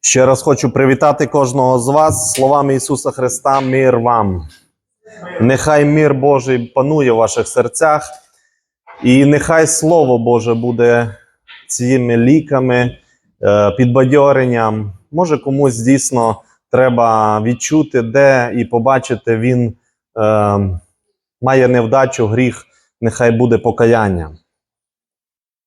Ще раз хочу привітати кожного з вас словами Ісуса Христа, мир вам. Нехай мир Божий панує в ваших серцях, і нехай Слово Боже буде цими ліками, е, підбадьоренням. Може, комусь дійсно треба відчути, де і побачити, він е, має невдачу, гріх, нехай буде покаяння.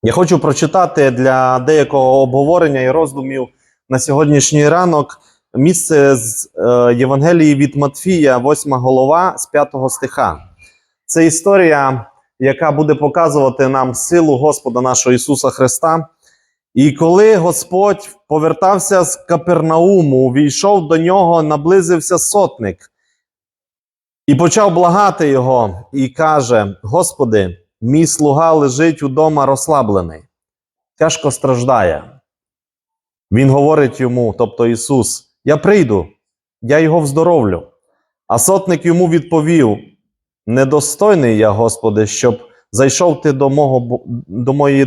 Я хочу прочитати для деякого обговорення і роздумів на сьогоднішній ранок місце з е, Євангелії від Матфія, 8 голова з 5 стиха. Це історія, яка буде показувати нам силу Господа нашого Ісуса Христа. І коли Господь повертався з Капернауму, війшов до нього, наблизився сотник і почав благати його, і каже: Господи, мій слуга лежить удома розслаблений, тяжко страждає. Він говорить йому, тобто Ісус, я прийду, я його вздоровлю. А сотник йому відповів: Недостойний я, Господи, щоб зайшов ти до, мого, до моєї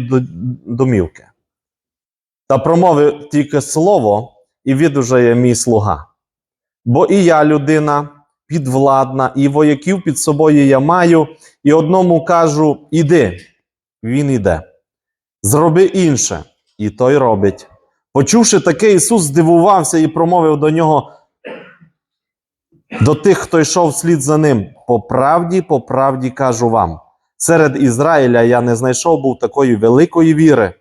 домівки. Та промовив тільки слово, і відужає мій слуга. Бо і я людина підвладна, і вояків під собою я маю, і одному кажу: іди, він іде. Зроби інше, і той робить. Почувши таке, Ісус здивувався і промовив до нього до тих, хто йшов слід за ним. По правді, по правді кажу вам. Серед Ізраїля я не знайшов був такої великої віри.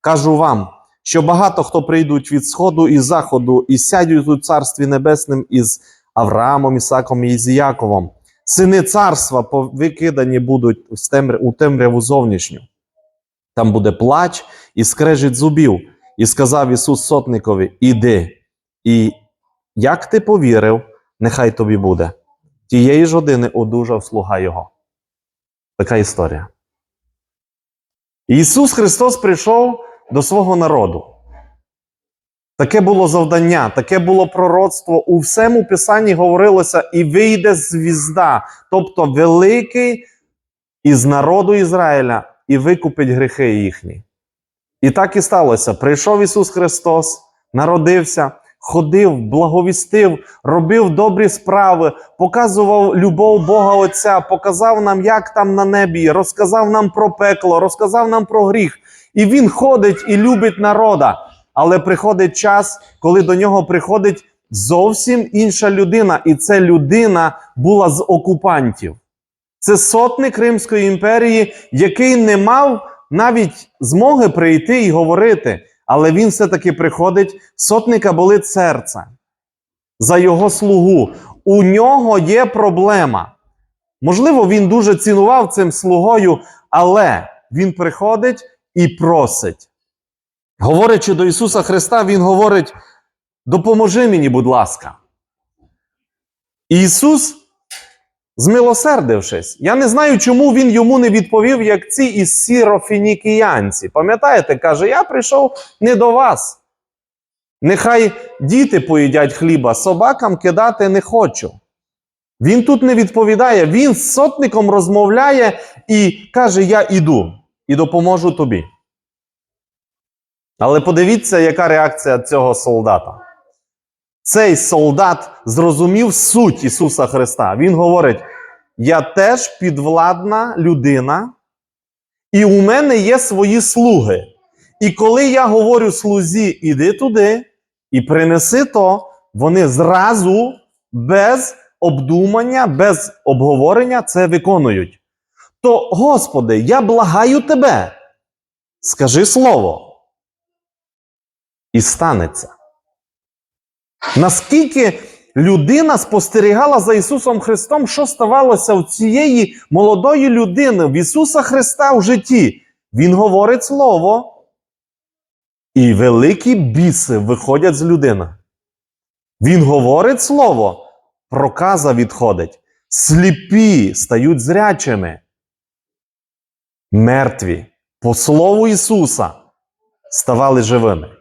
Кажу вам, що багато хто прийдуть від сходу і заходу, і сядуть у царстві небесним із Авраамом, Ісаком і з Яковом. Сини царства повикидані будуть у темряву зовнішню. Там буде плач і скрежить зубів. І сказав Ісус сотникові: Іди, і як ти повірив, нехай тобі буде. Тієї ж години одужав слуга Його. Така історія. Ісус Христос прийшов до свого народу. Таке було завдання, таке було пророцтво. У всьому Писанні говорилося, і вийде звізда, тобто великий із народу Ізраїля, і викупить гріхи їхні. І так і сталося. Прийшов Ісус Христос, народився, ходив, благовістив, робив добрі справи, показував любов Бога Отця, показав нам, як там на небі, розказав нам про пекло, розказав нам про гріх. І Він ходить і любить народа. Але приходить час, коли до нього приходить зовсім інша людина, і ця людина була з окупантів. Це сотник Римської імперії, який не мав навіть змоги прийти і говорити, але він все-таки приходить, сотника болить серце за його слугу. У нього є проблема. Можливо, він дуже цінував цим слугою, але він приходить і просить. Говорячи до Ісуса Христа, Він говорить: допоможи мені, будь ласка. Ісус, змилосердившись, я не знаю, чому він йому не відповів, як ці із сірофінікіянці. Пам'ятаєте, каже: Я прийшов не до вас. Нехай діти поїдять хліба, собакам кидати не хочу. Він тут не відповідає, він з сотником розмовляє і каже: Я іду і допоможу тобі. Але подивіться, яка реакція цього солдата. Цей солдат зрозумів суть Ісуса Христа. Він говорить: Я теж підвладна людина, і у мене є свої слуги. І коли я говорю слузі, іди туди і принеси то, вони зразу без обдумання, без обговорення це виконують. То, Господи, я благаю тебе, скажи слово і станеться. Наскільки людина спостерігала за Ісусом Христом, що ставалося у цієї молодої людини, в Ісуса Христа в житті? Він говорить Слово, і великі біси виходять з людини. Він говорить Слово, проказа відходить, сліпі стають зрячими, мертві по Слову Ісуса ставали живими.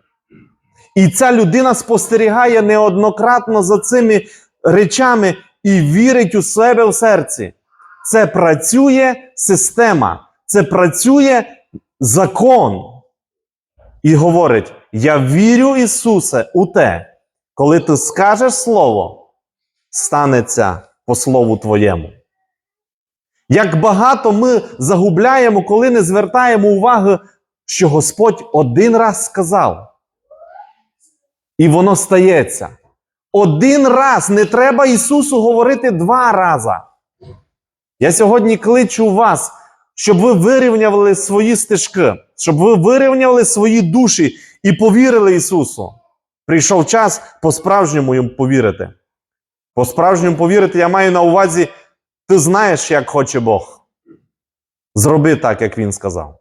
І ця людина спостерігає неоднократно за цими речами і вірить у себе в серці. Це працює система, це працює закон. І говорить: Я вірю, Ісусе, у те, коли ти скажеш Слово, станеться по Слову Твоєму. Як багато ми загубляємо, коли не звертаємо уваги, що Господь один раз сказав. І воно стається. Один раз не треба Ісусу говорити два рази. Я сьогодні кличу вас, щоб ви вирівняли свої стежки, щоб ви вирівняли свої душі і повірили Ісусу. Прийшов час по-справжньому їм повірити. По-справжньому повірити, я маю на увазі, ти знаєш, як хоче Бог. Зроби так, як Він сказав.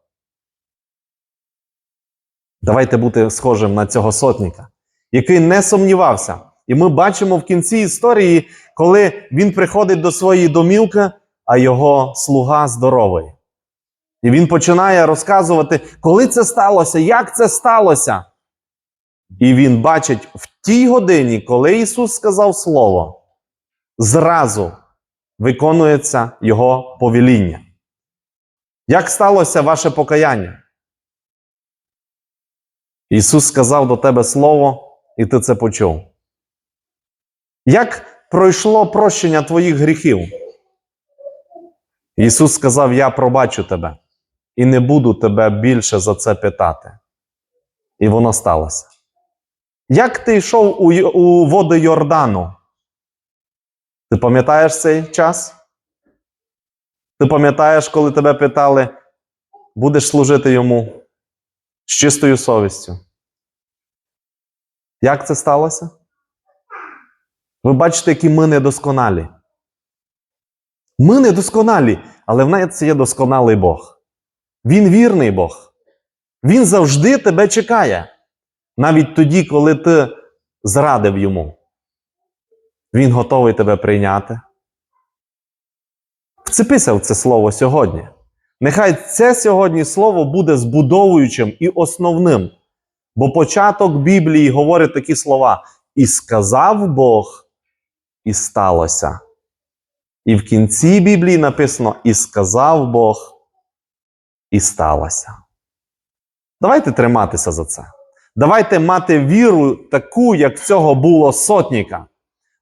Давайте бути схожим на цього сотника, який не сумнівався. І ми бачимо в кінці історії, коли він приходить до своєї домівки, а його слуга здоровий. І він починає розказувати, коли це сталося, як це сталося. І він бачить в тій годині, коли Ісус сказав Слово, зразу виконується Його повеління. Як сталося ваше покаяння? Ісус сказав до тебе Слово, і ти це почув. Як пройшло прощення твоїх гріхів? Ісус сказав: Я пробачу тебе і не буду тебе більше за це питати. І воно сталося. Як ти йшов у, у води Йордану? Ти пам'ятаєш цей час? Ти пам'ятаєш, коли тебе питали, будеш служити йому з чистою совістю? Як це сталося? Ви бачите, які ми недосконалі. Ми недосконалі, але в нас є досконалий Бог. Він вірний Бог. Він завжди тебе чекає. Навіть тоді, коли ти зрадив йому. Він готовий тебе прийняти. Вцепися в це слово сьогодні. Нехай це сьогодні слово буде збудовуючим і основним. Бо початок Біблії говорить такі слова: І сказав Бог, і сталося. І в кінці Біблії написано: І сказав Бог, і сталося. Давайте триматися за це. Давайте мати віру таку, як цього було сотніка.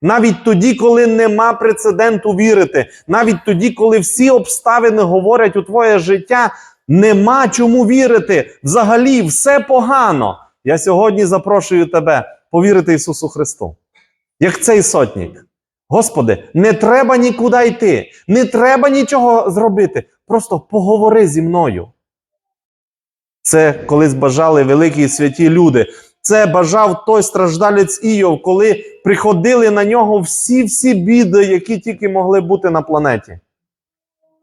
Навіть тоді, коли нема прецеденту вірити, навіть тоді, коли всі обставини говорять у твоє життя, нема чому вірити. Взагалі, все погано. Я сьогодні запрошую тебе повірити Ісусу Христу. Як цей сотник. Господи, не треба нікуди йти, не треба нічого зробити. Просто поговори зі мною. Це колись бажали великі і святі люди. Це бажав той страждалець Іов, коли приходили на нього всі-всі біди, які тільки могли бути на планеті.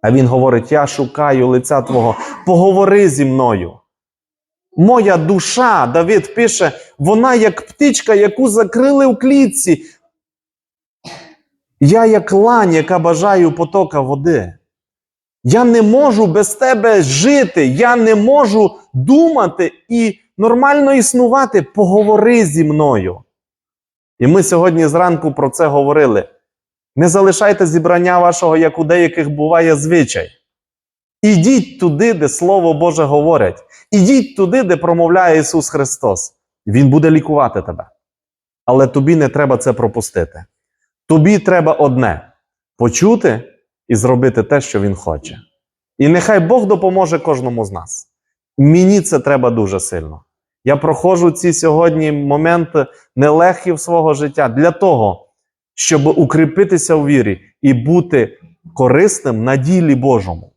А він говорить: Я шукаю лиця Твого, поговори зі мною. Моя душа, Давид пише, вона як птичка, яку закрили в клітці. Я як лань, яка бажаю потока води. Я не можу без тебе жити, я не можу думати і нормально існувати. Поговори зі мною. І ми сьогодні зранку про це говорили. Не залишайте зібрання вашого, як у деяких буває звичай. Ідіть туди, де Слово Боже говорять. Ідіть туди, де промовляє Ісус Христос. Він буде лікувати тебе. Але тобі не треба це пропустити. Тобі треба одне почути і зробити те, що Він хоче. І нехай Бог допоможе кожному з нас. Мені це треба дуже сильно. Я проходжу ці сьогодні моменти нелегкі в свого життя для того, щоб укріпитися у вірі і бути корисним на ділі Божому.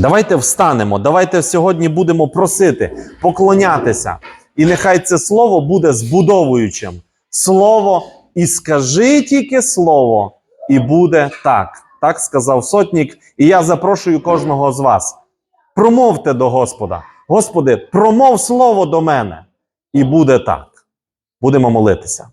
Давайте встанемо, давайте сьогодні будемо просити, поклонятися. І нехай це слово буде збудовуючим. Слово, і скажи тільки слово, і буде так. Так сказав сотник. І я запрошую кожного з вас. Промовте до Господа. Господи, промов слово до мене. І буде так. Будемо молитися.